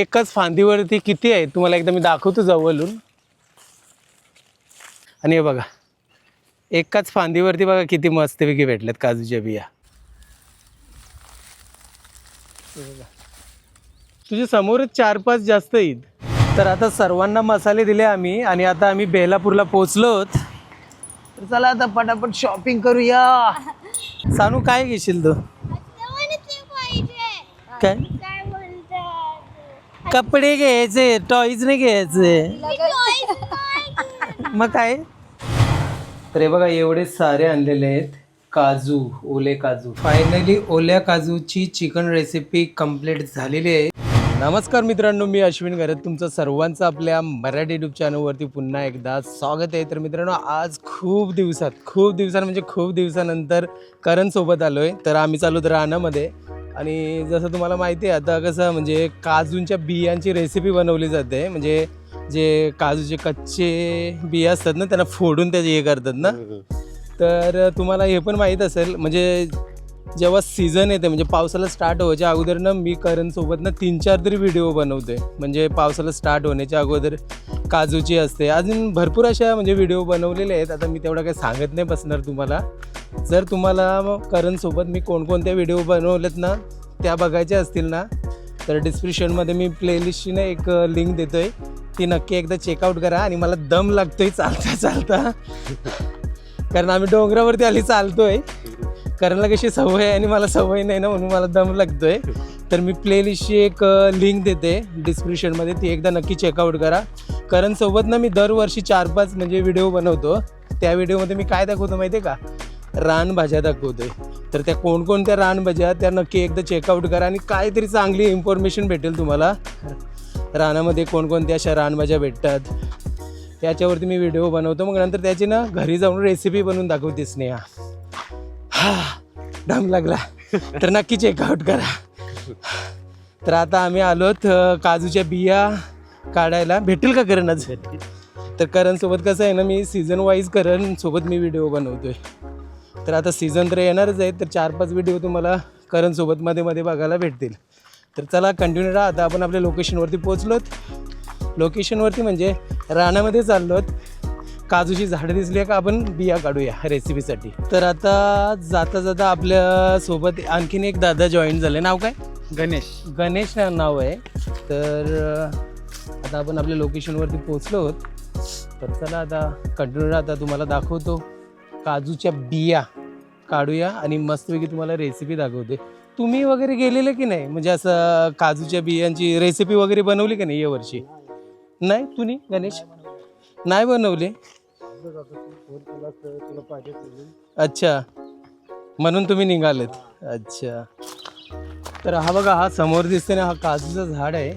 एकाच फांदीवरती किती आहेत तुम्हाला एकदा मी दाखवतो जवळून. आणि हे बघा. एकाच फांदीवरती बघा किती मस्तपैकी भेटल्यात काजूच्या बिया. तुझ्या समोरच चार पाच जास्त आहेत. तर आता सर्वांना मसाले दिले आम्ही आणि आता आम्ही बेलापूरला पोचलोत तर चला आता पटापट शॉपिंग करूया. सानू काय घेशील तू? काय? कपडे घ्यायचे टॉईज नाही घ्यायचे. मग काय? तर हे बघा एवढे सारे आणलेले आहेत. काजू ओले काजू. फायनली ओल्या काजूची चिकन रेसिपी कंप्लीट झालेली आहे. नमस्कार मित्रांनो मी अश्विन घरत. तुमचं सर्वांचं आपल्या मराठी युट्यूब चॅनलवरती पुन्हा एकदा स्वागत आहे. तर मित्रांनो आज खूप दिवसात खूप दिवसां म्हणजे खूप दिवसानंतर करण सोबत आलो आहे तर आम्ही चालू तर रानामध्ये. आणि जसं तुम्हाला माहिती आहे आता कसं म्हणजे काजूंच्या बियांची रेसिपी बनवली जाते. म्हणजे जे काजूचे कच्चे बिया असतात ना त्यांना फोडून त्याचे हे करतात ना. तर तुम्हाला हे पण माहीत असेल म्हणजे जेव्हा सीझन येते म्हणजे पावसाला स्टार्ट व्हायच्या अगोदर ना मी करणसोबत ना तीन चार तरी व्हिडिओ बनवते. म्हणजे पावसाला स्टार्ट होण्याच्या अगोदर काजूची असते. अजून भरपूर अशा म्हणजे व्हिडिओ बनवलेले आहेत. आता मी तेवढं काही सांगत नाही बसणार तुम्हाला. जर तुम्हाला मग करणसोबत मी कोणकोणत्या व्हिडिओ बनवलेत ना त्या बघायच्या असतील ना तर डिस्क्रिप्शनमध्ये मी प्लेलिस्टची ना एक लिंक देतो आहे ती नक्की एकदा चेकआउट करा आणि मला दम लागतोय चालता चालता. कारण आम्ही डोंगरावरती आली चालतोय. करायला कशी सवय आहे आणि मला सवय नाही ना म्हणून मला दम लागतोय. तर मी प्लेलिस्टची एक लिंक देते डिस्क्रिप्शनमध्ये ती एकदा नक्की चेकआउट करा. कारण सोबत ना मी दरवर्षी चार पाच म्हणजे व्हिडिओ बनवतो. त्या व्हिडिओमध्ये मी काय दाखवतो माहिती आहे का रानभाज्या दाखवतोय. तर त्या कोणकोणत्या रानभाज्या त्या नक्की एकदा चेकआउट करा आणि काहीतरी चांगली इन्फॉर्मेशन भेटेल तुम्हाला. रानामध्ये कोणकोणत्या अशा रानभाज्या भेटतात. त्याच्यावरती मी व्हिडिओ बनवतो. मग नंतर त्याची ना घरी जाऊन रेसिपी बनवून दाखवते स्नेहा. हा दम लागला. तर नक्की चेकआउट करा. तर आता आम्ही आलोत काजूच्या बिया काढायला. भेटेल का करणच? आज तर करणसोबत कसं आहे ना मी सीझन वाईज करणसोबत मी व्हिडिओ बनवतोय. तर आता सीझन तर येणारच आहे तर चार पाच व्हिडिओ तुम्हाला करणसोबत मध्ये मध्ये बघायला भेटतील. तर चला कंटिन्यू राहा. आता आपण आपल्या लोकेशनवरती पोचलोत लोकेशनवरती म्हणजे रानामध्ये चाललोत. काजूची झाडं दिसली आहे का आपण बिया काढूया रेसिपीसाठी तर आता जाता जाता आपल्यासोबत आणखीन एक दादा जॉईन झाले. नाव काय? गणेश. गणेश नाव आहे. तर आता आपण आपल्या लोकेशनवरती पोचलो आहोत. तर चला आता कंटिन्यू आता तुम्हाला दाखवतो. काजूच्या बिया काढूया आणि मस्तपैकी तुम्हाला रेसिपी दाखवते. तुम्ही वगैरे गेलेले की नाही? म्हणजे असं काजूच्या बियांची रेसिपी वगैरे बनवली की नाही यावर्षी नाही? तुम्ही गणेश? नाही बनवले? अच्छा. म्हणून तुम्ही निघालेत. अच्छा. तर हा बघा हा समोर दिसते ना हा काजूचं झाड आहे.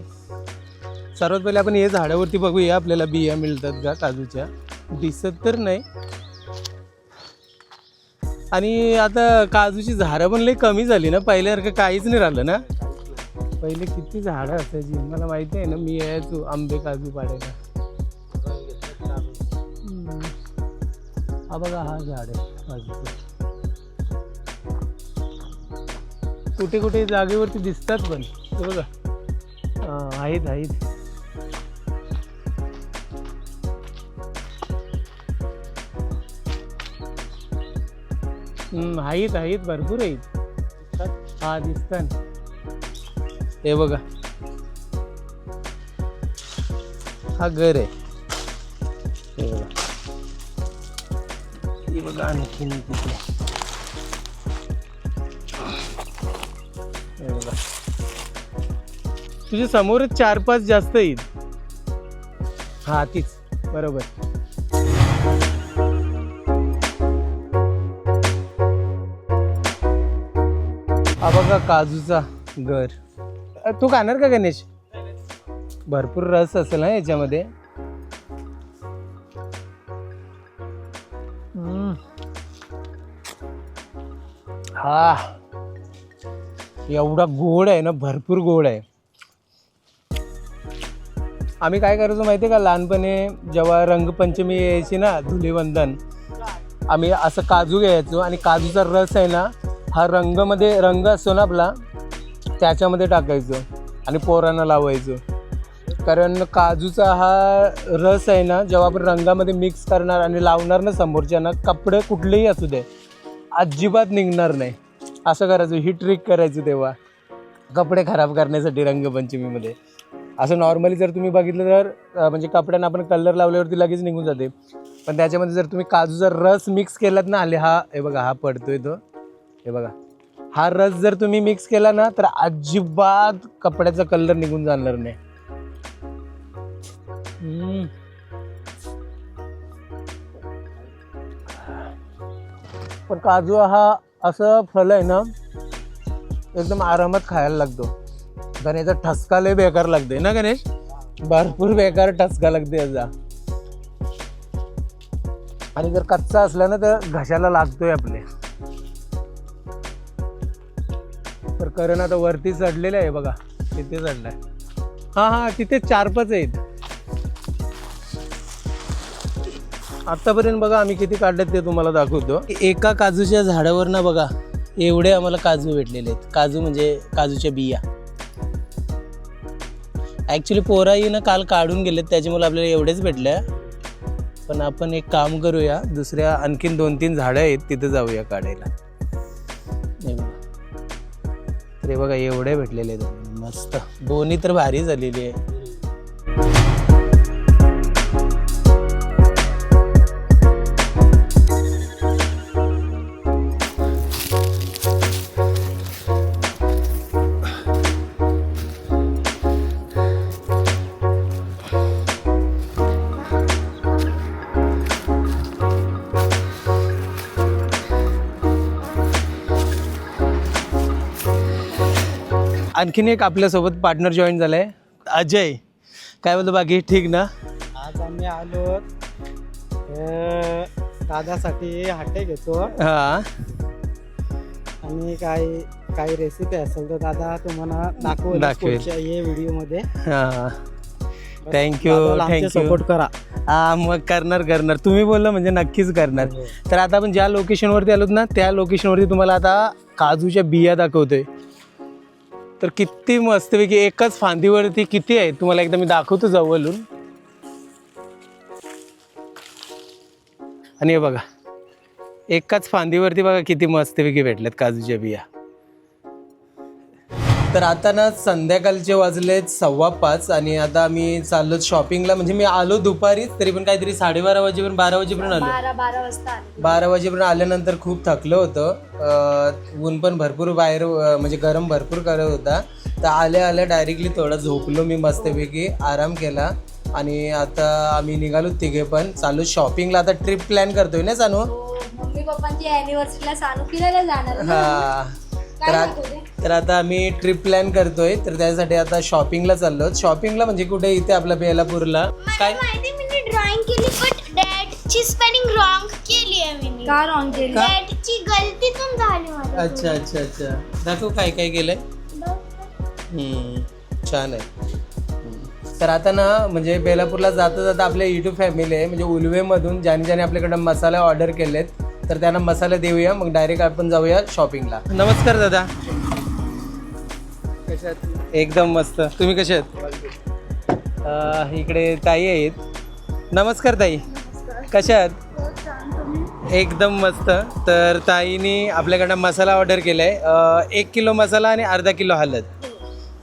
सर्वात पहिले आपण हे झाडावरती बघूया आपल्याला बिया मिळतात का काजूच्या? दिसत तर नाही. आणि आता काजूची झाडं पण लई कमी झाली ना पहिल्यासारखं काहीच नाही राहिलं ना? पहिले किती झाडं असायची? मला माहिती आहे ना मी यायचो आंबे काजू पाडायला. हा बघा हा झाड आहे. कुठे कुठे जागेवरती दिसतात पण. हे बघा. आहेत आहेत. आहेत आहेत. भरपूर आहेत. हा दिसतात. हे बघा. हा घर आहे. हे बघा आणखीन तिथे बघा. तुझ्या समोरच चार पाच जास्त येईल हा तीच. बरोबर. हा बघा काजूचा घर. तू खाणार का गणेश? भरपूर रस असेल ना याच्यामध्ये? हा एवढा गोड आहे ना भरपूर गोड आहे. आम्ही काय करायचो माहिती आहे का लहानपणी जेव्हा रंगपंचमी यायची ना धुलीवंदन आम्ही असं काजू घ्यायचो आणि काजूचा रस आहे ना हा रंगमध्ये रंग असतो ना आपला त्याच्यामध्ये टाकायचो आणि पोरांना लावायचो. कारण काजूचा हा रस आहे ना जेव्हा आपण रंगामध्ये मिक्स करणार आणि लावणार ना समोरच्यांना कपडे कुठलेही असू दे अजिबात निघणार नाही. असं करायचं ही ट्रिक करायची तेव्हा. कपडे खराब करण्यासाठी रंगपंचमीमध्ये. असं नॉर्मली जर तुम्ही बघितलं तर म्हणजे कपड्यांना आपण कलर लावल्यावरती लगेच निघून जाते. पण त्याच्यामध्ये जर तुम्ही काजूचा रस मिक्स केलात ना आले हा हे बघा हा पडतोय तो. हे बघा. हा रस जर तुम्ही मिक्स केला ना तर अजिबात कपड्याचा कलर निघून जाणार नाही. पण काजू हा असं फळ आहे ना एकदम आरामात खायला लागतो. कारण याचा ठसका लय बेकार लागते ना गणेश? भरपूर बेकार ठसका लागते याचा. आणि जर कच्चा असला ना तर घशाला लागतोय आपले. तर करण आता वरती चढलेलं आहे बघा. तिथे चढलाय. हा हा तिथे चार पाच आहेत. आतापर्यंत बघा आम्ही किती काढलेत ते तुम्हाला दाखवतो. एका काजूच्या झाडावर ना बघा एवढे आम्हाला काजू भेटलेले आहेत. काजू म्हणजे काजूच्या बिया. ॲक्च्युली पोराही ना काल काढून गेलेत त्याच्यामुळे आपल्याला एवढेच भेटले. पण आपण एक काम करूया दुसऱ्या आणखीन दोन तीन झाडं आहेत तिथे जाऊया काढायला. हे बघा. तर बघा एवढे भेटलेले आहेत. मस्त. बोनी तर भारी झालेली आहे. आणखीन एक आपल्यासोबत पार्टनर जॉईन झालाय. अजय काय बोलतो बाकी? ठीक ना? आज आम्ही आलो. दादासाठी हट्टे घेतो. हा. आणि काही काही रेसिपी असेल तर दादा तुम्हाला दाखवेल दाखवेल. ये व्हिडिओमध्ये हा. थँक्यू थँक्यू सपोर्ट करा. हा मग करणार करणार. तुम्ही बोलला म्हणजे नक्कीच करणार. तर आता आपण ज्या लोकेशनवरती आलोत ना त्या लोकेशनवरती तुम्हाला आता काजूच्या बिया दाखवतोय. तर किती मस्तपैकी एकाच फांदीवरती किती आहे? तुम्हाला एकदा मी दाखवतो जवळून. आणि हे बघा एकाच फांदीवरती बघा किती मस्तपैकी भेटल्यात काजूच्या बिया तर आता ना संध्याकाळचे वाजलेत सव्वा पाच आणि आता आम्ही चाललो शॉपिंगला म्हणजे मी आलो दुपारीच तरी पण काहीतरी साडेबारा वाजेपर्यंत बारा वाजेपर्यंत आलो. बारा वाजता आले. बारा वाजेपर्यंत आल्यानंतर खूप थकलं होतं. अं, ऊन पण भरपूर बाहेर अं, म्हणजे गरम भरपूर करत होता. तर आल्या आल्या डायरेक्टली थोडं झोपलो मी मस्तपैकी आराम केला. आणि आता आम्ही निघालो तिघे पण. चालू शॉपिंगला आता ट्रिप प्लॅन करतोय ना चालू हो, मम्मी पप्पांची अॅनिव्हर्सरीला सांगू फिरायला जाणार ना. हा. तर आ-? तर आता आम्ही ट्रिप प्लॅन करतोय. तर त्यासाठी आता शॉपिंगला चाललो शॉपिंगला म्हणजे कुठे? इथे आपल्या बेलापूरला. काय? माहिती मी ड्रॉइंग केली पण डॅडची स्पेलिंग रॉंग केली आहे मी. का रॉंग केली? डॅडची गलतीतून झाली मला. अच्छा अच्छा अच्छा. दाखव काय काय केलंय. हम्म, छान आहे. हम्म. तर आता ना म्हणजे बेलापूरला जाता जाता आपल्या युट्यूब फॅमिली आहे. म्हणजे उलवेमधून ज्याने ज्याने आपल्याकडे मसाले ऑर्डर केलेत तर त्यांना मसाले देऊया मग डायरेक्ट आपण जाऊया शॉपिंगला नमस्कार दादा. कशात एकदम मस्त. तुम्ही कसे आहेत? इकडे ताई आहेत. नमस्कार ताई. कशा आहात? एकदम मस्त. तर ताईनी आपल्याकडनं मसाला ऑर्डर केला आहे एक किलो मसाला आणि अर्धा किलो हळद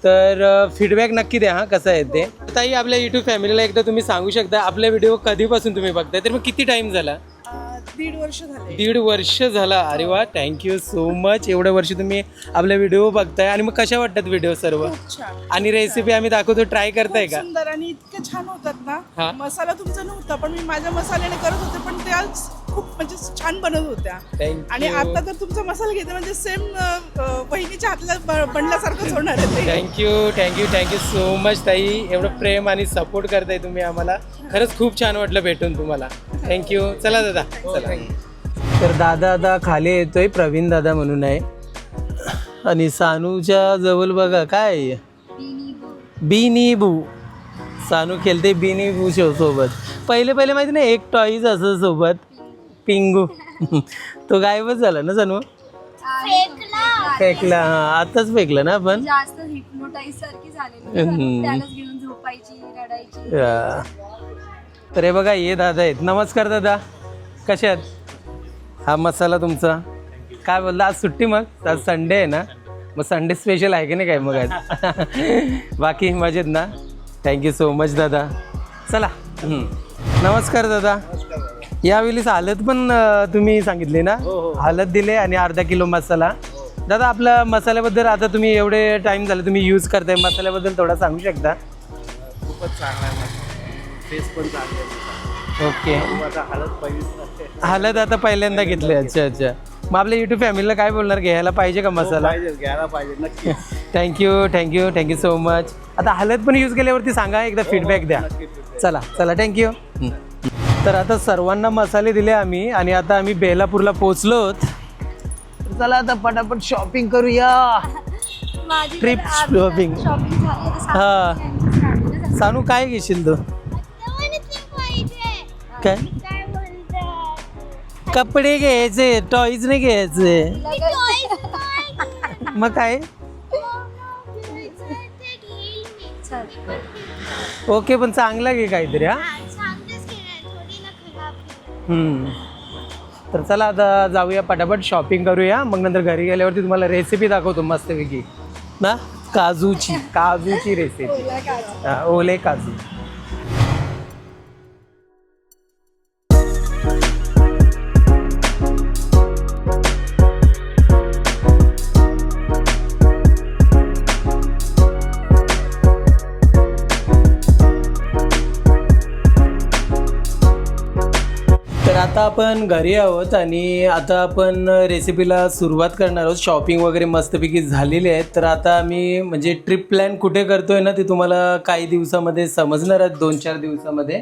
तर फीडबॅक नक्की द्या हां कसं आहे ते. ताई आपल्या यूट्यूब फॅमिलीला एकदा तुम्ही सांगू शकता आपले व्हिडिओ कधीपासून तुम्ही बघताय? तर मग किती टाईम झाला? दीड वर्ष झाले दीड वर्ष झाला. अरे वा थँक्यू सो मच एवढं वर्ष तुम्ही आपले व्हिडिओ बघताय आणि मग कशा वाटतात व्हिडिओ सर्व? आणि रेसिपी आम्ही दाखवतो ट्राय करताय का? सुंदर आणि इतके छान होतात हा. ना मसाला तुमचा नव्हता पण मी माझ्या मसाल्याने करत होते पण त्या खूप म्हणजे छान बनत होत्या. आणि आता तर तुमचा मसाला घेते म्हणजे सेम वहिनीच्या हातला ब- बनल्यासारखंच होणार आहे ते. Thank you thank you thank you so much ताई. एवढं प्रेम आणि सपोर्ट करताय तुम्ही आम्हाला. खरंच खूप छान वाटलं भेटून तुम्हाला. थँक्यू चला दादा. चला. तर दादा आता खाली येतोय प्रवीण दादा म्हणून आहे. आणि सानूच्या जवळ बघा काय? आहे? बिनी बू. सानू खेळते बिनी बू शो सोबत. पहिले पहिले माहिती नाही एक टॉईज असं सोबत. पिंगू. तो गायबच झाला ना सानू? फेकला. हा आताच फेकला ना आपण? जास्त हिप्नोटाईज सारखी झालेली हम्म. त्यालाच घेऊन झोपायची रडायची. या. तर हे बघा हे दादा आहेत. नमस्कार दादा. कसे आहेत? हा मसाला तुमचा? काय बोलला? आज सुट्टी मग? आज संडे आहे ना? मग संडे स्पेशल आहे की नाही काय मग आज? बाकी मजेत ना? थँक्यू सो मच दादा. चला. हम्म. नमस्कार दादा. यावेळी हळद पण तुम्ही सांगितली ना? हळद दिले आणि अर्धा किलो मसाला. दादा आपल्या मसाल्याबद्दल आता तुम्ही एवढे टाइम झाले तुम्ही यूज करताय. मसाल्याबद्दल थोडा सांगू शकता? खूपच चांगला आहे टेस्ट पण चांगली आहे ओके. पहिलीच हळद आता पहिल्यांदा घेतले. अच्छा अच्छा. मग आपल्या युट्यूब फॅमिलीला काय बोलणार? घ्यायला पाहिजे का मसाला? घ्यायला पाहिजे नक्की. Thank you thank you thank you so much आता हळद पण यूज केल्यावरती सांगा एकदा फीडबॅक द्या. चला चला थँक्यू तर आता सर्वांना मसाले दिले आम्ही आणि आता आम्ही बेलापूरला पोचलोत चला आता पटापट शॉपिंग करूया. shopping. शॉपिंग हा. सानू काय घेशील तू? काय? कपडे घ्यायचे टॉईज नाही घ्यायचे. मग काय. ओके पण चांगला घे काहीतरी हा. तर चला आता जाऊया पटापट शॉपिंग करूया. मग नंतर घरी गेल्यावरती तुम्हाला रेसिपी दाखवतो मस्तपैकी. ना? काजूची. काजूची रेसिपी ओला काजू. आपण घरी आहोत आणि आता आपण रेसिपीला सुरुवात करणार आहोत. शॉपिंग वगैरे मस्तपैकी झालेली आहे. तर आता आम्ही म्हणजे ट्रिप प्लॅन कुठे करतोय ना ते तुम्हाला काही दिवसामध्ये समजणार आहेत दोन चार दिवसामध्ये.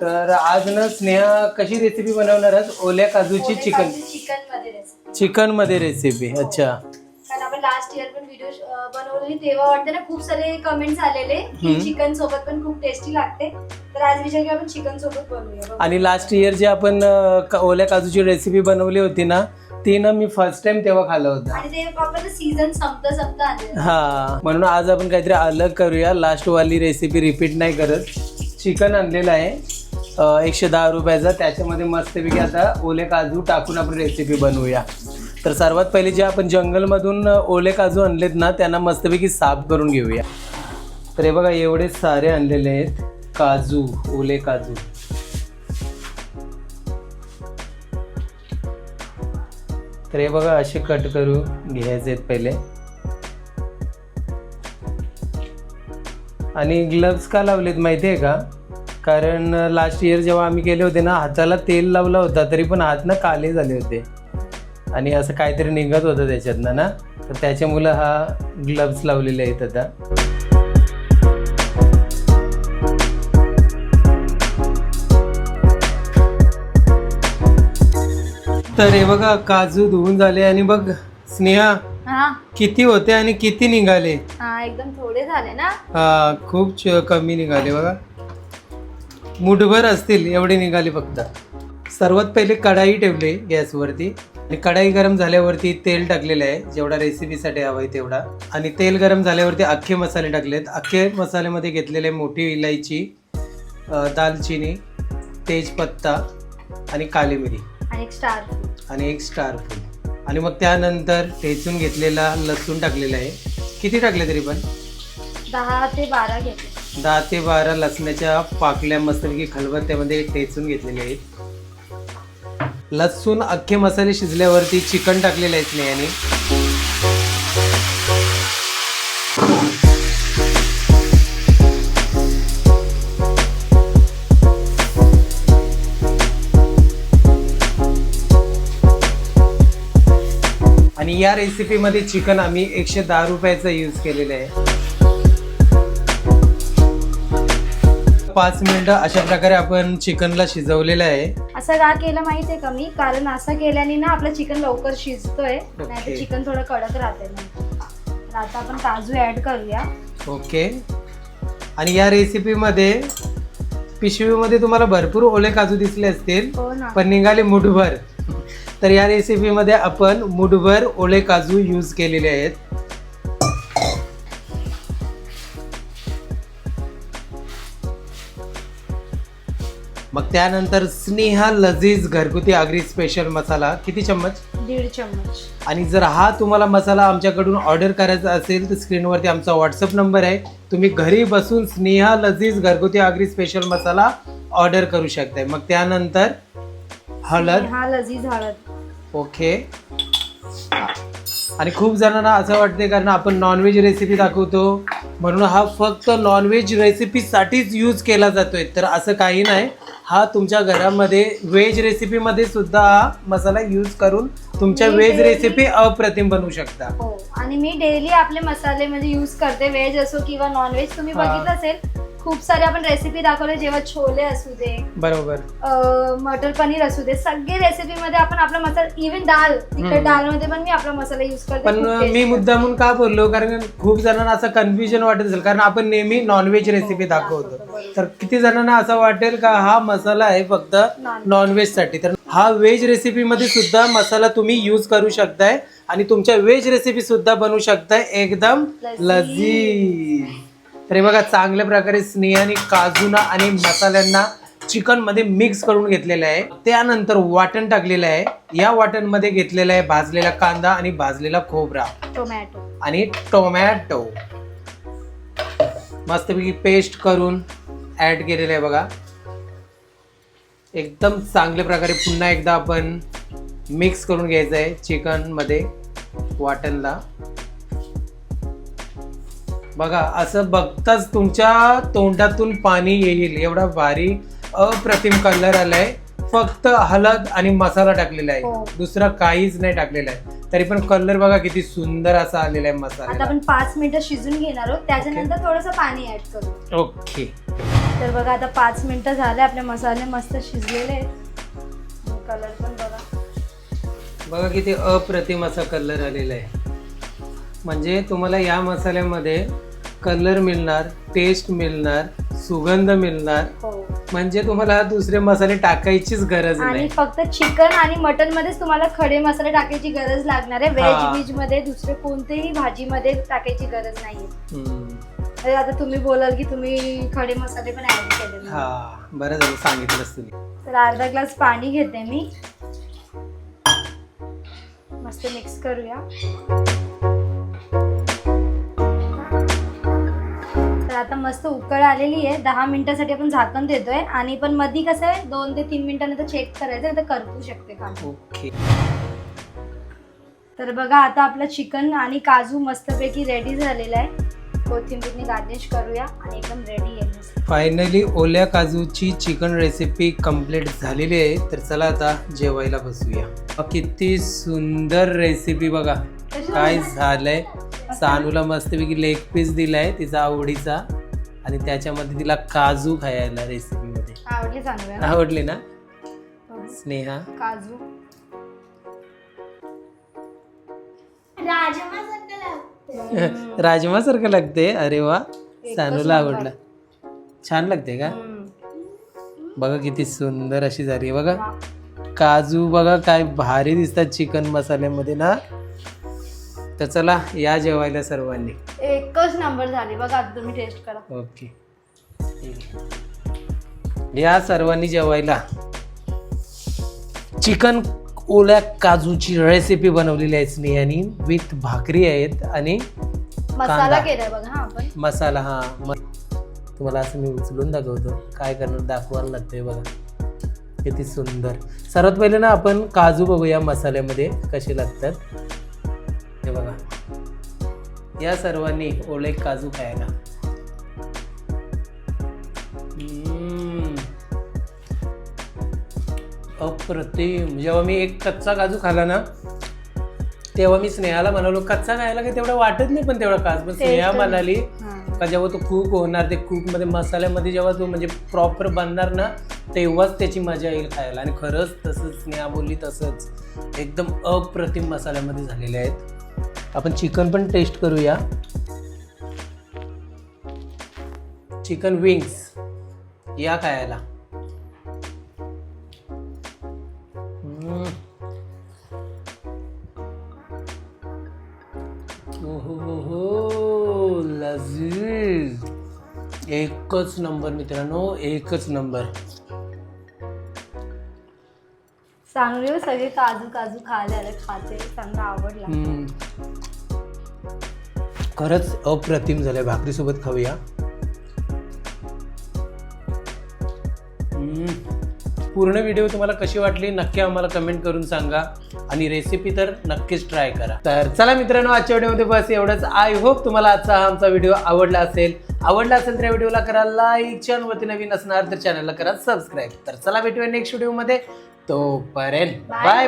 तर आज ना स्नेहा कशी रेसिपी बनवणार आहात? ओल्या काजूची चिकन. चिकनमध्ये रेसिपी अच्छा. कारण आपण लास्ट इयर पण व्हिडिओ बनवलेली तेव्हा वाटतं ना खूप सारे कमेंट्स आलेले की चिकन सोबत पण खूप टेस्टी लागते. तर आज विचार केला आपण चिकन सोबत बनवूया बघू. आणि लास्ट इयर जे आपण अं, का- ओल्या काजूची रेसिपी बनवली होती ना ती ना मी फर्स्ट टाइम तेव्हा खाल्लं होतं. आणि ते आपण सीझन संपता संपता आणलेलं हा. म्हणून आज आपण काहीतरी अलग करूया. लास्ट वाली रेसिपी रिपीट नाही करत. चिकन आणलेलं आहे. अं, एकशे दहा रुपयाचा. त्याच्यामध्ये मस्तपैकी आता ओले काजू टाकून आपण रेसिपी बनवूया. तर सर्वात पहिले जे आपण जंगलमधून ओले काजू आणलेत ना त्यांना मस्तपैकी साफ करून घेऊया. तर हे बघा एवढे सारे आणलेले आहेत. काजू ओले काजू. तर हे बघा असे कट करू घ्यायचे आहेत पहिले. आणि ग्लव्स का लावलेत माहिती आहे का? कारण लास्ट इयर जेव्हा आम्ही केले होते ना हाताला तेल लावला होता तरी पण हात ना काले झाले होते. आणि असं काहीतरी निघत होतं त्याच्यातनं ना? तर त्याच्यामुळं हा ग्लव्स लावलेले आहेत आता. तर हे बघा काजू धुवून झाले आणि बघ स्नेहा हा. किती होते आणि किती निघाले? हा एकदम थोडे झाले ना? हा खूप कमी निघाले बघा. मुठभर असतील एवढे निघाले फक्त. सर्वात पहिले कढाई ठेवली गॅसवरती. आणि कढाई गरम झाल्यावरती तेल टाकलेलं आहे. जेवढा रेसिपीसाठी हवा आहे तेवढा. आणि तेल गरम झाल्यावरती अख्खे मसाले टाकलेत. अख्खे मसाल्यामध्ये घेतलेले मोठी इलायची दालचिनी तेजपत्ता आणि काली मिरी. आणि एक स्टार आणि एक स्टार फूल आणि मग त्यानंतर ठेचून घेतलेला लसूण टाकलेला आहे. किती टाकले तरी पण? दहा ते बारा घेतले. दहा ते बारा लसणाच्या पाकल्या मस्तपैकी खलबत्त्यामध्ये ठेचून घेतलेले आहेत. लसूण अख्खे मसाले शिजल्यावरती चिकन टाकलेलं आहे स्नेहाने. आणि या रेसिपीमध्ये चिकन आम्ही एकशे दहा रुपयाचा यूज केलेलं आहे. पाच मिनिटं अशा प्रकारे आपण चिकनला शिजवलेलं आहे. असं का केलं माहितीये का मी? कारण असं केल्याने ना आपलं चिकन लवकर शिजतोय. नाही. चिकन थोडं कडक राहते तर आता आपण काजू ऍड करूया. ओके आणि या रेसिपीमध्ये पिशवीमध्ये तुम्हाला भरपूर ओले काजू दिसले असतील हो ना. पण निघाले मुठभर. तर या रेसिपीमध्ये आपण मुठभर ओले काजू यूज केलेले आहेत. मग त्यानंतर स्नेहा लजीज घरगुती आगरी स्पेशल मसाला. किती चम्मच? दीड चम्मच. आणि जर हा तुम्हाला मसाला आमच्याकडून ऑर्डर करायचा असेल तर स्क्रीनवरती आमचा व्हॉट्सअप नंबर आहे. तुम्ही घरी बसून स्नेहा लजीज घरगुती आगरी स्पेशल मसाला ऑर्डर करू शकताय. मग त्यानंतर हळद. हा लजीज हळद. ओके आणि खूप जणांना असं वाटते कारण आपण नॉनव्हेज रेसिपी दाखवतो. म्हणून हा फक्त नॉनव्हेज रेसिपीसाठीच यूज केला जातोय. तर असं काही नाही. हा तुमच्या घरामध्ये व्हेज रेसिपीमध्ये सुद्धा हा मसाला यूज करून तुमच्या मी daily- रेसिपी अप्रतिम बनवू शकता. हो आणि मी डेली आपले मसाले म्हणजे यूज करते. व्हेज असो किंवा नॉन व्हेज तुम्ही हा. बघितलं असेल खूप सारे आपण रेसिपी दाखवले जेव्हा छोले असू दे बरोबर. अं, मटर पनीर असू दे सगळे रेसिपी मध्ये आपण आपला मसाला इव्हन डाल हम्म. तिखट डाल मध्ये पण मी आपला मसाला युज करते पण खूप मी tasty मुद्दामून का बोललो? कारण खूप जणांना असं कन्फ्युजन वाटत असेल कारण आपण नेहमी नॉनव्हेज रेसिपी दाखवतो. तर किती जणांना असं वाटेल का हा मसाला आहे फक्त Non-veg. नॉनव्हेजसाठी? तर हा व्हेज रेसिपी मध्ये सुद्धा मसाला तुम्ही यूज करू शकताय आणि तुमच्या व्हेज रेसिपी सुद्धा बनवू शकताय. एकदम लजीज. लजीज. तर हे बघा चांगल्या प्रकारे स्नेहाने काजूना आणि मसाल्यांना चिकनमध्ये मिक्स करून घेतलेलं आहे. त्यानंतर वाटण टाकलेलं आहे. या वाटणमध्ये घेतलेलं आहे भाजलेला कांदा आणि भाजलेला खोबरा. टोमॅटो. आणि टोमॅटो. मस्तपैकी पेस्ट करून ऍड केलेलं आहे बघा. एकदम चांगल्या प्रकारे पुन्हा एकदा आपण मिक्स करून घ्यायचं आहे चिकनमध्ये वाटणला. बघा असं बघताच तुमच्या तोंडातून पाणी येईल. एवढा भारी अप्रतिम कलर आलाय. फक्त हळद आणि मसाला टाकलेला आहे. हो. दुसरा काहीच नाही टाकलेला आहे. तरी पण कलर बघा किती सुंदर असा आलेला आहे मसाला आपण पाच मिनिटं शिजून घेणार आहोत. त्याच्यानंतर थोडंसं पाणी ऍड करू. ओके. तर बघा आता पाच मिनिटं झाले आपले मसाले मस्त शिजलेले आहेत. कलर पण बघा. बघा किती अप्रतिम असा कलर आलेला आहे. म्हणजे तुम्हाला या मसाल्यामध्ये कलर मिळणार टेस्ट मिळणार सुगंध मिळणार. हो. म्हणजे तुम्हाला दुसरे मसाले टाकायचीच गरज आणि नाही. फक्त चिकन आणि मटन मध्येच तुम्हाला खडे मसाले टाकायची गरज लागणार आहे. हा. व्हेज बीजमध्ये दुसरे कोणतेही भाजीमध्ये टाकायची गरज नाहीये. हम्म. तर आता तुम्ही बोलाल की तुम्ही खडे मसाले पण ऍड केले हा बरं झालं सांगितलंच तुम्ही. तर अर्धा ग्लास पाणी घेते मी. मस्त मिक्स करूया. तर आता मस्त उकळ आलेली आहे. दहा मिनिटासाठी आपण झाकण देतोय. आणि पण मधी कसं आहे दोन ते तीन मिनिटांनंतर चेक करायचं तर करपू शकते कांदा ओके. तर बघा आता आपलं चिकन आणि काजू मस्तपैकी रेडी झालेला आहे. कोथिंबीरने गार्निश करूया आणि एकदम रेडी आहे. फायनली ओल्या काजूची चिकन रेसिपी कंप्लीट झालेली आहे. तर चला आता जेवायला बसूया. अ, किती सुंदर रेसिपी बघा. काय झालंय? सानूला मस्तपैकी लेग पीस दिलाय तिचा आवडीचा. आणि त्याच्यामध्ये तिला काजू खायला रेसिपी मध्ये. आवडली चांगलं आवडली ना? स्नेहा? काजू. राजमा राजमा सारखं लागते अरे वा. सानूला. आवडलं छान लागते का. बघा किती सुंदर अशी झाली बघा. काजू बघा काय भारी दिसतात चिकन मसाल्यामध्ये ना. तर चला या जेवायला सर्वांनी. एकच नंबर झाली. बघा तुम्ही टेस्ट करा. ओके. या सर्वांनी जेवायला. चिकन ओल्या काजूची रेसिपी बनवलेली आहे स्नेहानी. विथ भाकरी आहेत आणि मसाला कांदा. केलाय बघा हा आपण. मसाला हा. म तुम्हाला असं मी उचलून दाखवतो. काय करणार? दाखवायला लागतंय बघा. किती सुंदर. सर्वात पहिले ना आपण काजू बघूया मसाल्यामध्ये कसे लागतात. हे बघा. या सर्वांनी ओले काजू खायला. अप्रतिम. जेव्हा मी एक कच्चा काजू खाला ना तेव्हा मी स्नेहाला म्हणालो कच्चा खायला काही तेवढं वाटत नाही पण तेवढा काजू पण स्नेहा म्हणाली. का जेव्हा तो कूक होणार ते कूकमध्ये मसाल्यामध्ये जेव्हा तो म्हणजे प्रॉपर बनणार ना तेव्हाच त्याची मजा येईल खायला. आणि खरंच तसंच स्नेहा बोलली तसंच. एकदम अप्रतिम मसाल्यामध्ये झालेले आहेत. आपण चिकन पण टेस्ट करूया. चिकन विंग्स या खायला. एकच नंबर मित्रांनो एकच नंबर. चांगले हो, सगळे काजू काजू खायला खाते चांगला आवडला. हम्म. खरंच अप्रतिम झालं भाकरीसोबत खाऊया. पूर्ण व्हिडिओ तुम्हाला कशी वाटली नक्की आम्हाला कमेंट करून सांगा. आणि रेसिपी तर नक्कीच ट्राय करा. तर चला मित्रांनो आजच्या व्हिडिओमध्ये बस एवढंच. आय होप तुम्हाला आजचा हा आमचा व्हिडिओ आवडला असेल. आवडला असेल तर या व्हिडिओला करा लाईक चॅनलवरती नवीन असणार तर चॅनलला करा सबस्क्राईब तर चला भेटूया नेक्स्ट व्हिडिओमध्ये तोपर्यंत बाय. बाय